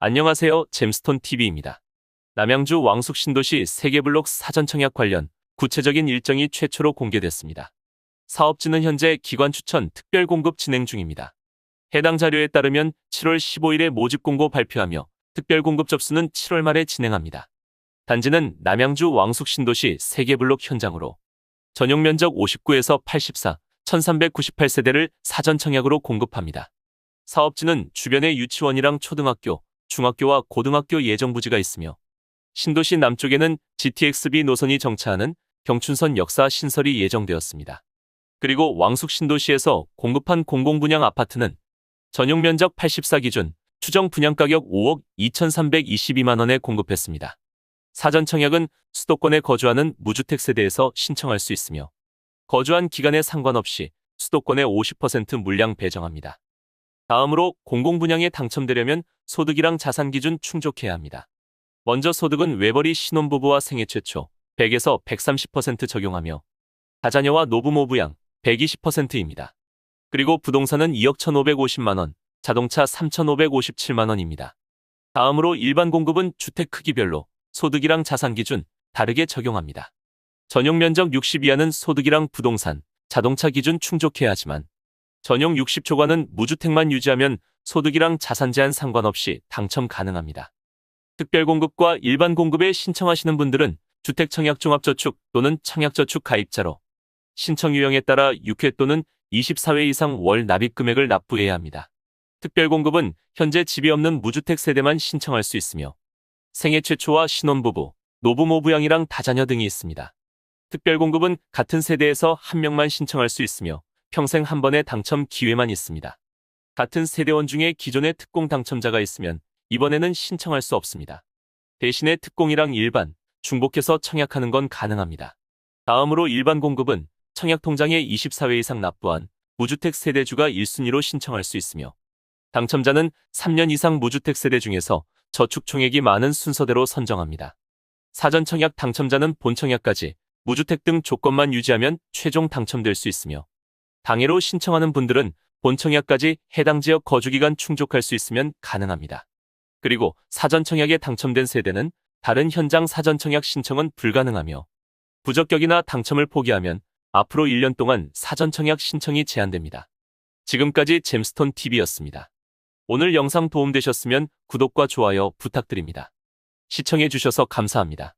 안녕하세요. 잼스톤 TV입니다. 남양주 왕숙 신도시 세계블록 사전 청약 관련 구체적인 일정이 최초로 공개됐습니다. 사업지는 현재 기관 추천 특별 공급 진행 중입니다. 해당 자료에 따르면 7월 15일에 모집 공고 발표하며 특별 공급 접수는 7월 말에 진행합니다. 단지는 남양주 왕숙 신도시 세계블록 현장으로 전용 면적 59에서 84, 1398세대를 사전 청약으로 공급합니다. 사업지는 주변에 유치원이랑 초등학교, 중학교와 고등학교 예정부지가 있으며 신도시 남쪽에는 GTX-B 노선이 정차하는 경춘선 역사 신설이 예정되었습니다. 그리고 왕숙 신도시에서 공급한 공공분양 아파트는 전용 면적 84 기준 추정 분양 가격 5억 2,322만 원에 공급했습니다. 사전 청약은 수도권에 거주하는 무주택 세대에서 신청할 수 있으며 거주한 기간에 상관없이 수도권의 50% 물량 배정합니다. 다음으로 공공분양에 당첨되려면 소득이랑 자산 기준 충족해야 합니다. 먼저 소득은 외벌이 신혼부부와 생애 최초 100에서 130% 적용하며 다자녀와 노부모 부양 120%입니다. 그리고 부동산은 2억 1,550만 원, 자동차 3,557만 원입니다. 다음으로 일반 공급은 주택 크기별로 소득이랑 자산 기준 다르게 적용합니다. 전용 면적 60 이하는 소득이랑 부동산, 자동차 기준 충족해야 하지만 전용 60초과는 무주택만 유지하면 소득이랑 자산 제한 상관없이 당첨 가능합니다. 특별 공급과 일반 공급에 신청하시는 분들은 주택청약종합저축 또는 청약저축 가입자로 신청 유형에 따라 6회 또는 24회 이상 월 납입 금액을 납부해야 합니다. 특별 공급은 현재 집이 없는 무주택 세대만 신청할 수 있으며 생애 최초와 신혼부부, 노부모 부양이랑 다자녀 등이 있습니다. 특별 공급은 같은 세대에서 한 명만 신청할 수 있으며 평생 한 번의 당첨 기회만 있습니다. 같은 세대원 중에 기존의 특공 당첨자가 있으면 이번에는 신청할 수 없습니다. 대신에 특공이랑 일반, 중복해서 청약하는 건 가능합니다. 다음으로 일반 공급은 청약통장에 24회 이상 납부한 무주택 세대주가 1순위로 신청할 수 있으며 당첨자는 3년 이상 무주택 세대 중에서 저축 총액이 많은 순서대로 선정합니다. 사전 청약 당첨자는 본 청약까지 무주택 등 조건만 유지하면 최종 당첨될 수 있으며 당해로 신청하는 분들은 본 청약까지 해당 지역 거주기간 충족할 수 있으면 가능합니다. 그리고 사전 청약에 당첨된 세대는 다른 현장 사전 청약 신청은 불가능하며 부적격이나 당첨을 포기하면 앞으로 1년 동안 사전 청약 신청이 제한됩니다. 지금까지 잼스톤 TV였습니다. 오늘 영상 도움되셨으면 구독과 좋아요 부탁드립니다. 시청해주셔서 감사합니다.